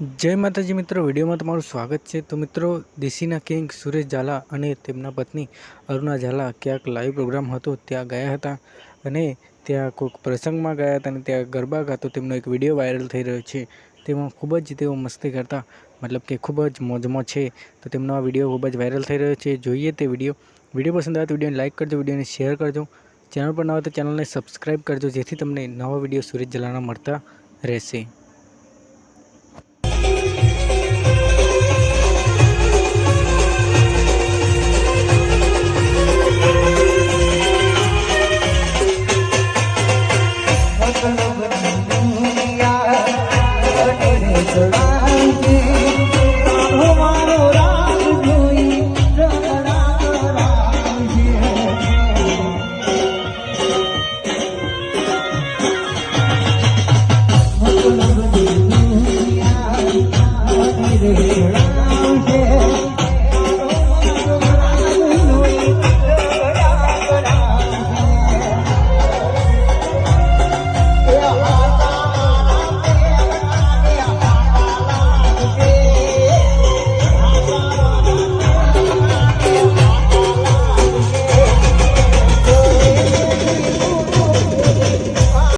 જય માતાજી મિત્રો, વિડીયોમાં તમારું સ્વાગત છે. તો મિત્રો, દેશીના કિંગ સુરેશ ઝાલા અને તેમના પત્ની અરુણા ઝાલા ક્યાંક લાઈવ પ્રોગ્રામ હતો, ત્યાં ગયા હતા અને ત્યાં કોઈક પ્રસંગમાં ગયા હતા અને ત્યાં ગરબા ગાતો. તેમનો એક વીડિયો વાયરલ થઈ રહ્યો છે. તેમાં ખૂબ જ, તેઓ મસ્તી કરતા, મતલબ કે ખૂબ જ મોજમાં છે. તો તેમનો આ વીડિયો ખૂબ જ વાયરલ થઈ રહ્યો છે. જોઈએ તે વીડિયો. વીડિયો પસંદ આવે તો વિડીયોને લાઇક કરજો, વિડીયોને શેર કરજો. ચેનલ પર ન હોય તો ચેનલને સબસ્ક્રાઈબ કરજો, જેથી તમને નવા વીડિયો સુરેશ ઝાલાના મળતા રહેશે.